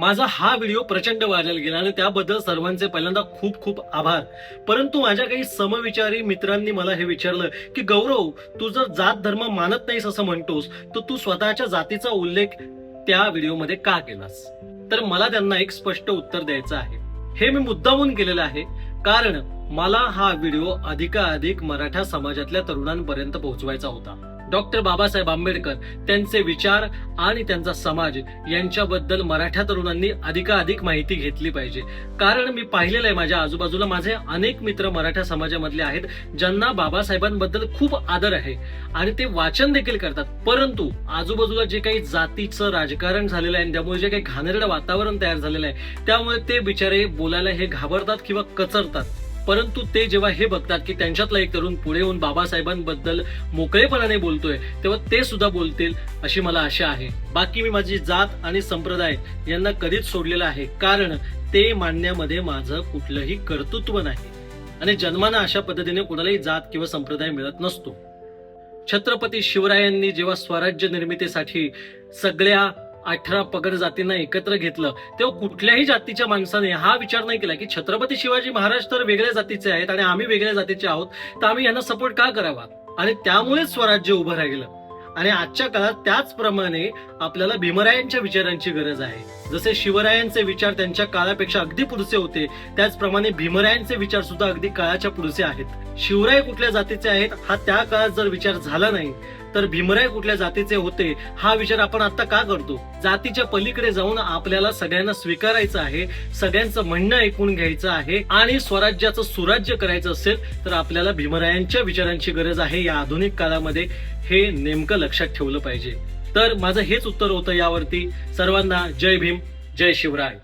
माझा हा व्हिडिओ प्रचंड व्हायरल गेला आणि त्याबद्दल सर्वांचे पहिल्यांदा खूप खूप आभार. परंतु माझ्या काही समविचारी मित्रांनी मला हे विचारलं की गौरव तू जर जात धर्म मानत नाहीस असं म्हणतोस तर तू स्वतःच्या जातीचा उल्लेख त्या व्हिडिओमध्ये का केलास? तर मला त्यांना एक स्पष्ट उत्तर द्यायचं आहे. हे मी मुद्दामून केलेलं आहे कारण मला हा व्हिडिओ अधिकाधिक मराठा समाजातल्या तरुणांपर्यंत पोहोचवायचा होता. डॉक्टर बाबासाहेब आंबेडकर त्यांचे विचार आणि त्यांचा समाज यांच्याबद्दल मराठा तरुणांनी अधिकाधिक माहिती घेतली पाहिजे. कारण मी पाहिलेलं आहे माझ्या आजूबाजूला माझे अनेक मित्र मराठा समाजामधले आहेत ज्यांना बाबासाहेबांबद्दल खूप आदर आहे आणि ते वाचन देखील करतात. परंतु आजूबाजूला जे काही जातीचं राजकारण झालेलं आहे आणि त्यामुळे जे काही घाणेरडं वातावरण तयार झालेलं आहे त्यामुळे ते बिचारे बोलायला हे घाबरतात किंवा कचरतात. परंतु ते जेव्हा हे बघतात की त्यांच्यातला एक तरुण पुढे येऊन बाबासाहेबांबद्दल मोकळेपणाने बोलतोय तेव्हा ते सुद्धा बोलतील अशी मला आशा आहे. बाकी मी माझी जात आणि संप्रदाय यांना कधीच सोडलेलं आहे कारण ते मांडण्यामध्ये माझं कुठलंही कर्तृत्व नाही. आणि जन्मानं अशा पद्धतीने कुणालाही जात किंवा संप्रदाय मिळत नसतो. छत्रपती शिवरायांनी जेव्हा स्वराज्य निर्मितीसाठी सगळ्या अठरा पगड जातींना एकत्र घेतलं. तेव्हा कुठल्याही जातीच्या माणसाने हा विचार नाही केला की छत्रपती शिवाजी महाराज तर वेगळ्या जातीचे आहेत आणि आम्ही वेगळ्या जातीचे आहोत तर आम्ही यांना सपोर्ट का करावा? आणि त्यामुळेच स्वराज्य उभं राहिलं. आणि आजच्या काळात त्याचप्रमाणे आपल्याला भीमरायांच्या विचारांची गरज आहे. जसे शिवरायांचे विचार त्यांच्या काळापेक्षा अगदी पुढचे होते त्याचप्रमाणे भीमरायांचे विचार सुद्धा अगदी काळाच्या पुढचे आहेत. शिवराय कुठल्या जातीचे आहेत हा त्या काळात जर विचार झाला नाही तर भीमराय कुठल्या जातीचे होते हा विचार आपण आता का करतो? जातीच्या पलीकडे जाऊन आपल्याला सगळ्यांना स्वीकारायचं आहे सगळ्यांचं म्हणणं ऐकून घ्यायचं आहे आणि स्वराज्याचं सुराज्य करायचं असेल तर आपल्याला भीमरायांच्या विचारांची गरज आहे. या आधुनिक काळामध्ये हे नेमकं लक्षात ठेवलं पाहिजे. तर माझं हेच उत्तर होतं यावरती. सर्वांना जय भीम जय शिवराय.